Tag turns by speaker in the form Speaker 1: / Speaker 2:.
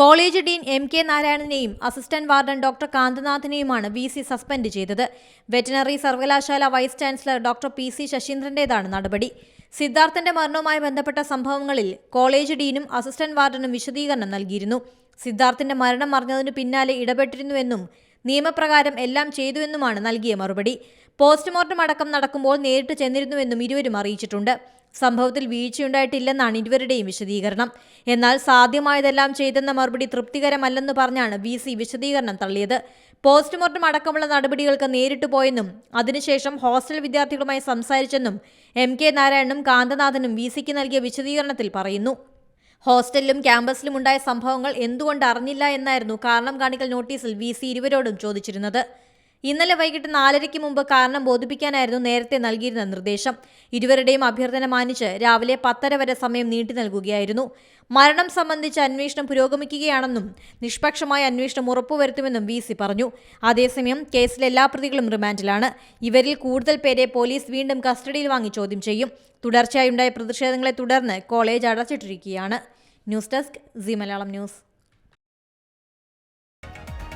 Speaker 1: College dean M K നാരായണനെയും assistant warden doctor കാന്തനാഥിനെയുമാണ് V C suspend ചെയ്തത്. Veterinary സർവകലാശാല vice chancellor doctor P C ശശീന്ദ്രന്റേതാണ് നടപടി. സിദ്ധാർത്ഥന്റെ മരണവുമായി ബന്ധപ്പെട്ട സംഭവങ്ങളിൽ കോളേജ് ഡീനും അസിസ്റ്റന്റ് വാർഡനും വിശദീകരണം നൽകിയിരുന്നു. സിദ്ധാർത്ഥിന്റെ മരണം അറിഞ്ഞതിനു പിന്നാലെ ഇടപെട്ടിരുന്നുവെന്നും നിയമപ്രകാരം എല്ലാം ചെയ്തുവെന്നുമാണ് നൽകിയ മറുപടി. പോസ്റ്റ്മോർട്ടം അടക്കം നടക്കുമ്പോൾ നേരിട്ട് ചെന്നിരുന്നുവെന്നും ഇരുവരും അറിയിച്ചിട്ടുണ്ട്. സംഭവത്തിൽ വീഴ്ചയുണ്ടായിട്ടില്ലെന്നാണ് ഇരുവരുടെയും വിശദീകരണം. എന്നാൽ സാധ്യമായതെല്ലാം ചെയ്തെന്ന മറുപടി തൃപ്തികരമല്ലെന്ന് പറഞ്ഞാണ് വി സി വിശദീകരണം തള്ളിയത്. പോസ്റ്റ്മോർട്ടം അടക്കമുള്ള നടപടികൾക്ക് നേരിട്ട് പോയെന്നും അതിനുശേഷം ഹോസ്റ്റൽ വിദ്യാർത്ഥികളുമായി സംസാരിച്ചെന്നും എം കെ നാരായണനും കാന്തനാഥനും വി സിക്ക് നൽകിയ വിശദീകരണത്തിൽ പറയുന്നു. ഹോസ്റ്റലിലും ക്യാമ്പസിലും ഉണ്ടായ സംഭവങ്ങൾ എന്തുകൊണ്ട് അറിഞ്ഞില്ല എന്നായിരുന്നു കാരണം കാണിക്കൽ നോട്ടീസിൽ വി സി ഇരുവരോടും ചോദിച്ചിരുന്നത്. ഇന്നലെ വൈകിട്ട് നാലരയ്ക്ക് മുമ്പ് കാരണം ബോധിപ്പിക്കാനായിരുന്നു നേരത്തെ നൽകിയിരുന്ന നിർദ്ദേശം. ഇരുവരുടെയും അഭ്യർത്ഥന മാനിച്ച് രാവിലെ പത്തര വരെ സമയം നീട്ടി നൽകുകയായിരുന്നു. മരണം സംബന്ധിച്ച് അന്വേഷണം പുരോഗമിക്കുകയാണെന്നും നിഷ്പക്ഷമായ അന്വേഷണം ഉറപ്പുവരുത്തുമെന്നും വി സി പറഞ്ഞു. അതേസമയം കേസിലെ എല്ലാ പ്രതികളും റിമാൻഡിലാണ്. ഇവരിൽ കൂടുതൽ പേരെ പോലീസ് വീണ്ടും കസ്റ്റഡിയിൽ വാങ്ങി ചോദ്യം ചെയ്യും. തുടർച്ചയായുണ്ടായ പ്രതിഷേധങ്ങളെ തുടർന്ന് college അടച്ചിട്ടിരിക്കുകയാണ്. News desk C Malayalam news.